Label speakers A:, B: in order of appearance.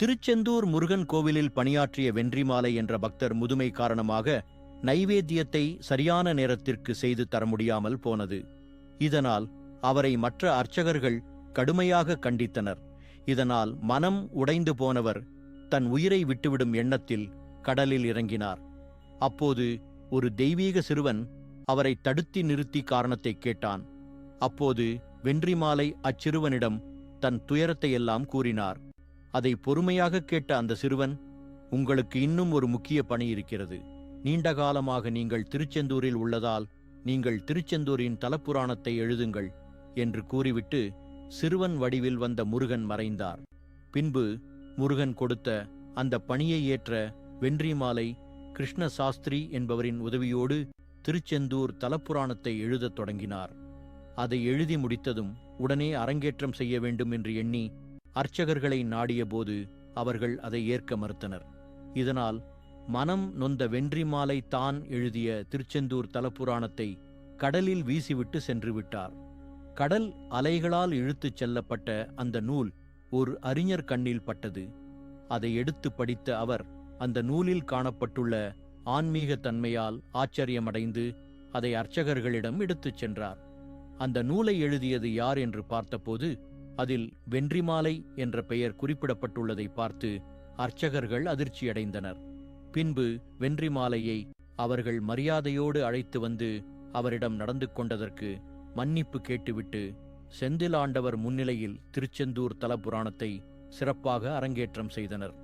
A: திருச்செந்தூர் முருகன் கோவிலில் பணியாற்றிய வென்றிமாலை என்ற பக்தர் முதுமை காரணமாக நைவேத்தியத்தை சரியான நேரத்திற்கு செய்து தர முடியாமல் போனது. இதனால் அவரை மற்ற அர்ச்சகர்கள் கடுமையாக கண்டித்தனர். இதனால் மனம் உடைந்து போனவர் தன் உயிரை விட்டுவிடும் எண்ணத்தில் கடலில் இறங்கினார். அப்போது ஒரு தெய்வீக சிறுவன் அவரை தடுத்தி நிறுத்தி காரணத்தை கேட்டான். அப்போது வென்றிமாலை அச்சிறுவனிடம் தன் துயரத்தையெல்லாம் கூறினார். அதை பொறுமையாக கேட்ட அந்த சிறுவன் உங்களுக்கு இன்னும் ஒரு முக்கிய பணி இருக்கிறது. நீண்ட காலமாக நீங்கள் திருச்செந்தூரில் உள்ளதால் நீங்கள் திருச்செந்தூரின் தலப்புராணத்தை எழுதுங்கள் என்று கூறிவிட்டு சிறுவன் வடிவில் வந்த முருகன் மறைந்தார். பின்பு முருகன் கொடுத்த அந்த பணியை ஏற்ற வென்றிமாலை கிருஷ்ண சாஸ்திரி என்பவரின் உதவியோடு திருச்செந்தூர் தலப்புராணத்தை எழுதத் தொடங்கினார். அதை எழுதி முடித்ததும் உடனே அரங்கேற்றம் செய்ய வேண்டும் என்று எண்ணி அர்ச்சகர்களை நாடியபோது அவர்கள் அதை ஏற்க மறுத்தனர். இதனால் மனம் நொந்த வென்றிமாலை தான் எழுதிய திருச்செந்தூர் தலப்புராணத்தை கடலில் வீசிவிட்டு சென்று விட்டார் கடல் அலைகளால் இழுத்துச் செல்லப்பட்ட அந்த நூல் ஒரு அறிஞர் கண்ணில் பட்டது. அதை எடுத்து படித்த அவர் அந்த நூலில் காணப்பட்டுள்ள ஆன்மீக தன்மையால் ஆச்சரியமடைந்து அதை அர்ச்சகர்களிடம் எடுத்துச் சென்றார். அந்த நூலை எழுதியது யார் என்று பார்த்தபோது அதில் வென்றிமாலை என்ற பெயர் குறிப்பிடப்பட்டுள்ளதை பார்த்து அர்ச்சகர்கள் அதிர்ச்சியடைந்தனர். பின்பு வென்றிமாலையை அவர்கள் மரியாதையோடு அழைத்து வந்து அவரிடம் நடந்து கொண்டதற்கு மன்னிப்பு கேட்டுவிட்டு செந்திலாண்டவர் முன்னிலையில் திருச்செந்தூர் தலபுராணத்தை சிறப்பாக அரங்கேற்றம் செய்தனர்.